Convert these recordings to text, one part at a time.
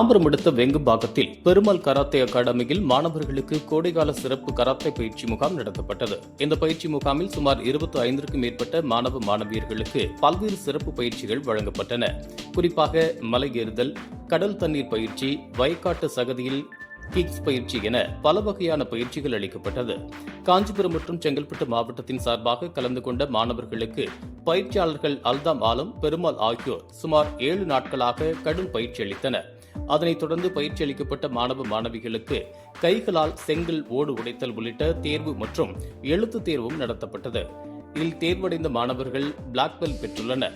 தாம்பரம் அடுத்த வெங்குபாக்கத்தில் பெருமாள் கராத்தே அகாடமியில் மாணவர்களுக்கு கோடைகால சிறப்பு கராத்தே பயிற்சி முகாம் நடத்தப்பட்டது. இந்த பயிற்சி முகாமில் சுமார் இருபத்தி ஐந்திற்கும் மேற்பட்ட மாணவ மாணவியர்களுக்கு பல்வேறு சிறப்பு பயிற்சிகள் வழங்கப்பட்டன. குறிப்பாக மலை ஏறுதல் கடல் தண்ணீர் பயிற்சி வயக்காட்டு சகதியில் கிக்ஸ் பயிற்சி என பல வகையான பயிற்சிகள் அளிக்கப்பட்டது. காஞ்சிபுரம் மற்றும் செங்கல்பட்டு மாவட்டத்தின் சார்பாக கலந்து கொண்ட மாணவர்களுக்கு பயிற்சியாளர்கள் அல்தாம் ஆலம் பெருமாள் ஆகியோர் சுமார் ஏழு நாட்களாக கடும் பயிற்சி அளித்தனர். அதனைத் தொடர்ந்து பயிற்சி அளிக்கப்பட்ட மாணவ மாணவிகளுக்கு கைகளால் செங்கல் ஓடு உடைத்தல் உள்ளிட்ட தேர்வு மற்றும் எழுத்து தேர்வும் நடத்தப்பட்டது. இதில் தேர்வடைந்த மாணவர்கள் பிளாக் பெல்ட் பெற்றுள்ளனர்.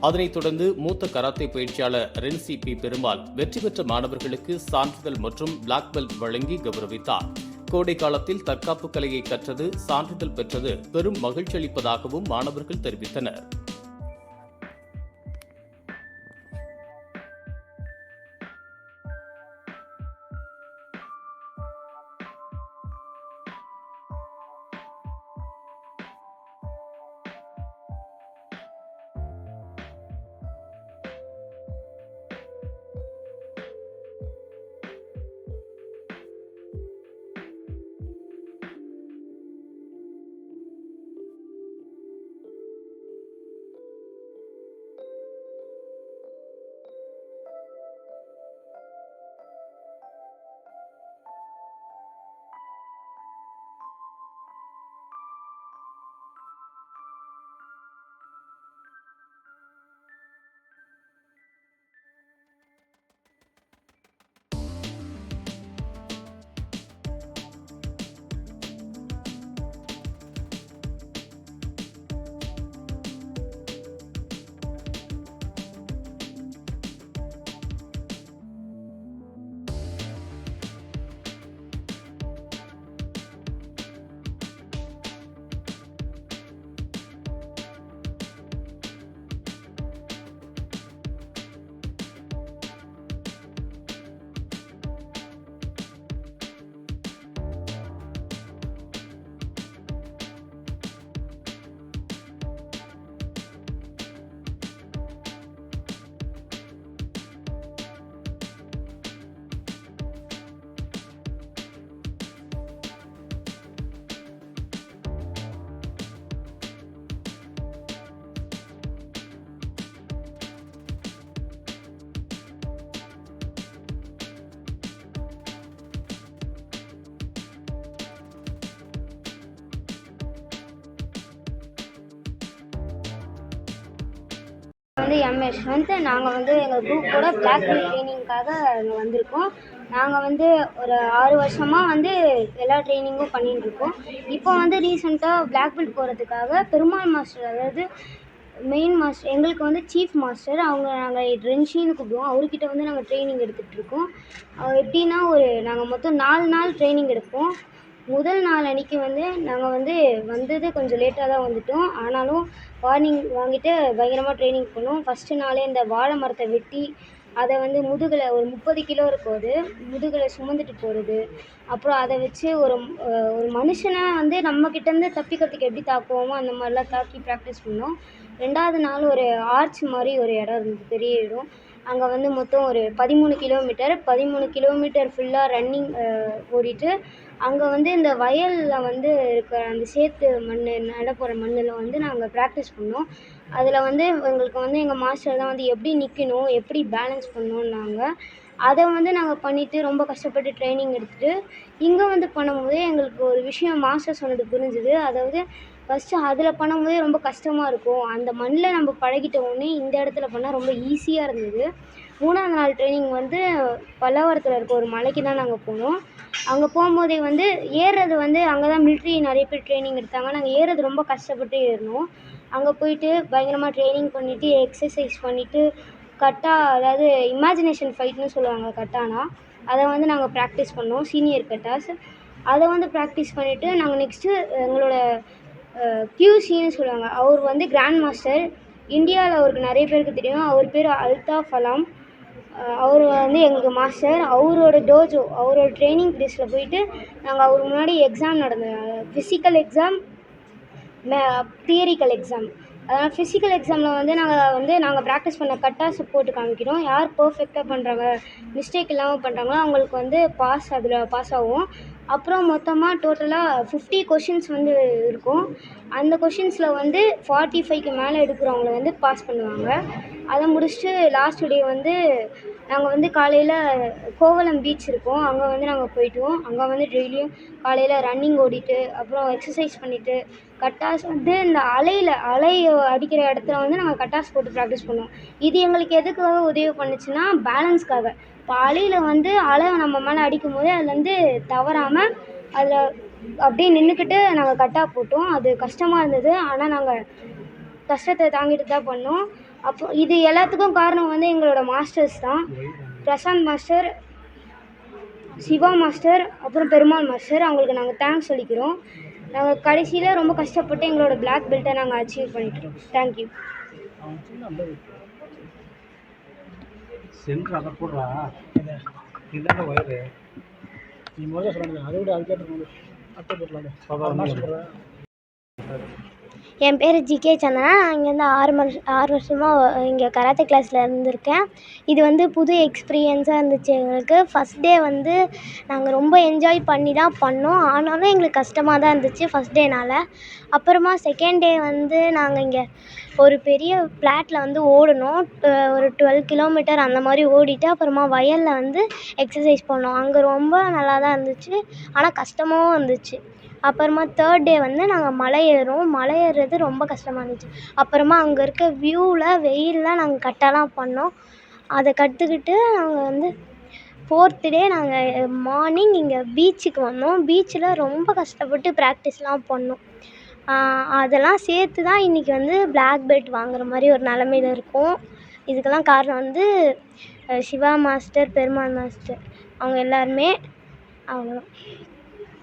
அதனைத் தொடர்ந்து மூத்த கராத்தே பயிற்சியாளர் ரென்சி பி பெருமாள் வெற்றி பெற்ற மாணவர்களுக்கு சான்றிதழ் மற்றும் பிளாக் பெல்ட் வழங்கி கௌரவித்தார். கோடை காலத்தில் தற்காப்பு கலையை கற்றது சான்றிதழ் பெற்றது பெரும் மகிழ்ச்சி அளிப்பதாகவும் மாணவர்கள் தெரிவித்தனர். வந்து எம் யஷ்வந்த் நாங்கள் வந்து எங்கள் குரூப்போட பிளாக் பெல்ட் ட்ரைனிங்காக நாங்கள் வந்திருக்கோம். நாங்கள் வந்து ஒரு ஆறு வருஷமாக வந்து எல்லா ட்ரைனிங்கும் பண்ணிட்டு இருக்கோம். இப்போ வந்து ரீசெண்டாக பிளாக் பெல்ட் போகிறதுக்காக பெருமாள் மாஸ்டர் அதாவது மெயின் மாஸ்டர் எங்களுக்கு வந்து சீஃப் மாஸ்டர் அவங்க நாங்கள் ரென்ஷின்னு கூப்பிடுவோம். அவர்கிட்ட வந்து நாங்கள் ட்ரைனிங் எடுத்துகிட்டு இருக்கோம். எப்படின்னா ஒரு நாங்கள் மொத்தம் நாலு நாள் ட்ரைனிங் எடுப்போம். முதல் நாள் அன்றைக்கி வந்து நாங்கள் வந்து வந்தது கொஞ்சம் லேட்டாக தான் வந்துட்டோம். ஆனாலும் வார்னிங் வாங்கிட்டு பயங்கரமாக ட்ரைனிங் பண்ணோம் ஃபஸ்ட்டு நாளே இந்த வாழை மரத்தை வெட்டி அதை வந்து முதுகில் ஒரு முப்பது கிலோ இருக்கும் அது. முதுகில் சுமந்துட்டு போகிறது அப்புறம் அதை வச்சு ஒரு ஒரு மனுஷனை வந்து நம்மக்கிட்டேருந்து தப்பிக்கிறதுக்கு எப்படி தாக்குவோமோ அந்த மாதிரிலாம் தாக்கி ப்ராக்டிஸ் பண்ணோம். ரெண்டாவது நாள் ஒரு ஆர்ச் மாதிரி ஒரு இடம் இருந்தது. பெரிய இடம். அங்கே வந்து மொத்தம் ஒரு பதிமூணு கிலோமீட்டர் பதிமூணு கிலோமீட்டர் ஃபுல்லாக ரன்னிங் ஓடிட்டு அங்கே வந்து இந்த வயலில் வந்து இருக்கிற அந்த சேத்து மண் நட போகிற மண்ணில் வந்து நாங்கள் ப்ராக்டிஸ் பண்ணோம். அதில் வந்து எங்களுக்கு வந்து எங்கள் மாஸ்டர் தான் வந்து எப்படி நிற்கணும் எப்படி பேலன்ஸ் பண்ணணுன்னாங்க அதை வந்து நாங்கள் பண்ணிவிட்டு ரொம்ப கஷ்டப்பட்டு ட்ரைனிங் எடுத்துகிட்டு இங்கே வந்து பண்ணும்போது எங்களுக்கு ஒரு விஷயம் மாஸ்டர் சொன்னது புரிஞ்சுது. அதாவது ஃபஸ்ட்டு அதில் பண்ணும்போதே ரொம்ப கஷ்டமாக இருக்கும். அந்த மண்ணில் நம்ம பழகிட்ட உடனே இந்த இடத்துல பண்ணால் ரொம்ப ஈஸியாக இருந்தது. மூணாவது நாள் ட்ரைனிங் வந்து பல்லாவரத்தில் இருக்க ஒரு மலைக்கு தான் நாங்கள் போனோம். அங்கே போகும்போதே வந்து ஏறுறது வந்து அங்கே தான் மிலிட்ரி நிறைய பேர் ட்ரைனிங் எடுத்தாங்க. நாங்கள் ஏறுறது ரொம்ப கஷ்டப்பட்டு ஏறினோம். அங்கே போயிட்டு பயங்கரமாக ட்ரைனிங் பண்ணிவிட்டு எக்ஸசைஸ் பண்ணிவிட்டு கட்டா அதாவது இமேஜினேஷன் ஃபைட்னு சொல்லுவாங்க கட்டானா அதை வந்து நாங்கள் ப்ராக்டிஸ் பண்ணோம். Senior katas. அதை வந்து ப்ராக்டிஸ் பண்ணிவிட்டு நாங்கள் நெக்ஸ்ட்டு எங்களோட கியூசின்னு சொல்லுவாங்க. அவர் வந்து கிராண்ட் மாஸ்டர் இந்தியாவில் அவருக்கு நிறைய பேருக்கு தெரியும். அவர் பேர் அல்தாஃப் அலாம் அவர் வந்து எங்களுக்கு மாஸ்டர் அவரோட டோஜோ அவரோட ட்ரைனிங் ப்ளேஸில் போயிட்டு நாங்கள் அவர் முன்னாடி எக்ஸாம் நடந்த ஃபிசிக்கல் எக்ஸாம் தியரிக்கல் எக்ஸாம் அதனால் ஃபிசிக்கல் எக்ஸாமில் வந்து நாங்கள் வந்து நாங்கள் ப்ராக்டிஸ் பண்ண கட்டாஸை போட்டு காமிக்கிறோம். யார் பர்ஃபெக்டாக பண்ணுறாங்க மிஸ்டேக் இல்லாமல் பண்ணுறாங்களோ அவங்களுக்கு வந்து பாஸ் அதில் பாஸ் ஆகும். அப்புறம் மொத்தமாக டோட்டலாக ஃபிஃப்டி கொஷின்ஸ் வந்து இருக்கும். அந்த கொஷின்ஸில் வந்து ஃபார்ட்டி ஃபைவ்க்கு மேலே எடுக்கிறவங்கள வந்து பாஸ் பண்ணுவாங்க. அதை முடிச்சுட்டு லாஸ்ட் டே வந்து நாங்கள் வந்து காலையில் கோவளம் பீச் இருக்கும். அங்கே வந்து நாங்கள் போயிட்டுவோம். அங்கே வந்து டெய்லியும் காலையில் ரன்னிங் ஓடிட்டு அப்புறம் எக்ஸசைஸ் பண்ணிவிட்டு கட்டாஸ் வந்து இந்த அலையில் அலை அடிக்கிற இடத்துல வந்து நாங்கள் கட்டாஸ் போட்டு ப்ராக்டிஸ் பண்ணுவோம். இது எங்களுக்கு எதுக்காக உதவி பண்ணுச்சுன்னா பேலன்ஸ்க்காக இப்போ அலையில் வந்து அலை நம்ம மேலே அடிக்கும் போது அதுலேருந்து தவறாமல் அதில் அப்படியே நின்றுக்கிட்டு நாங்கள் கட்டாக போட்டோம். அது கஷ்டமாக இருந்தது. ஆனால் நாங்கள் கஷ்டத்தை தாங்கிட்டு தான் பண்ணோம். அப்போ இது எல்லாத்துக்கும் காரணம் வந்து எங்களோட மாஸ்டர்ஸ் தான். பிரசாந்த் மாஸ்டர் சிவா மாஸ்டர் அப்புறம் பெருமாள் மாஸ்டர் அவங்களுக்கு நாங்கள் தேங்க்ஸ் சொல்லிக்கிறோம். நாங்கள் கடைசியில் ரொம்ப கஷ்டப்பட்டு எங்களோட பிளாக் பெல்ட்டை நாங்கள் அச்சீவ் பண்ணிட்டோம். தேங்க்யூ சென்டர் அதை போடுறா. இதுதானே ஒயரு நீ முதல்ல சொல்லுங்க அதை விட அதுக்கேற்ற அட்டை போடலாமே என் பேர் ஜிகே சந்தனா. நான் இங்கேருந்து ஆறு மணி ஆறு வருஷமாக இங்கே கராத்தே கிளாஸில் இருந்திருக்கேன். இது வந்து புது எக்ஸ்பீரியன்ஸாக இருந்துச்சு எங்களுக்கு. ஃபஸ்ட் டே வந்து நாங்கள் ரொம்ப என்ஜாய் பண்ணி தான் பண்ணோம். ஆனாலும் எங்களுக்கு கஷ்டமாக தான் இருந்துச்சு ஃபஸ்ட் டேனால் அப்புறமா செகண்ட் டே வந்து நாங்கள் இங்கே ஒரு பெரிய பிளாட்டில் வந்து ஓடினோம் ஒரு டுவெல் கிலோமீட்டர் அந்த மாதிரி ஓடிட்டு அப்புறமா வயலில் வந்து எக்ஸசைஸ் பண்ணோம். அங்கே ரொம்ப நல்லா தான் இருந்துச்சு. ஆனால் கஷ்டமாகவும் இருந்துச்சு. அப்புறமா தேர்ட் டே வந்து நாங்கள் மலை ஏறுறோம். மலை ஏறுறது ரொம்ப கஷ்டமாக இருந்துச்சு. அப்புறமா அங்கே இருக்க வியூவில் வெயிலில் நாங்கள் கட்டெல்லாம் பண்ணோம். அதை கற்றுக்கிட்டு நாங்கள் வந்து ஃபோர்த்து டே நாங்கள் மார்னிங் இங்கே பீச்சுக்கு வந்தோம். பீச்சில் ரொம்ப கஷ்டப்பட்டு ப்ராக்டிஸ்லாம் பண்ணோம். அதெல்லாம் சேர்த்து தான் இன்றைக்கி வந்து பிளாக் பெல்ட் வாங்குற மாதிரி ஒரு நிலமையில இருக்கோம். இதுக்கெல்லாம் காரணம் வந்து சிவா மாஸ்டர் பெருமாள் மாஸ்டர் அவங்க எல்லாருமே அவ்வளோதான்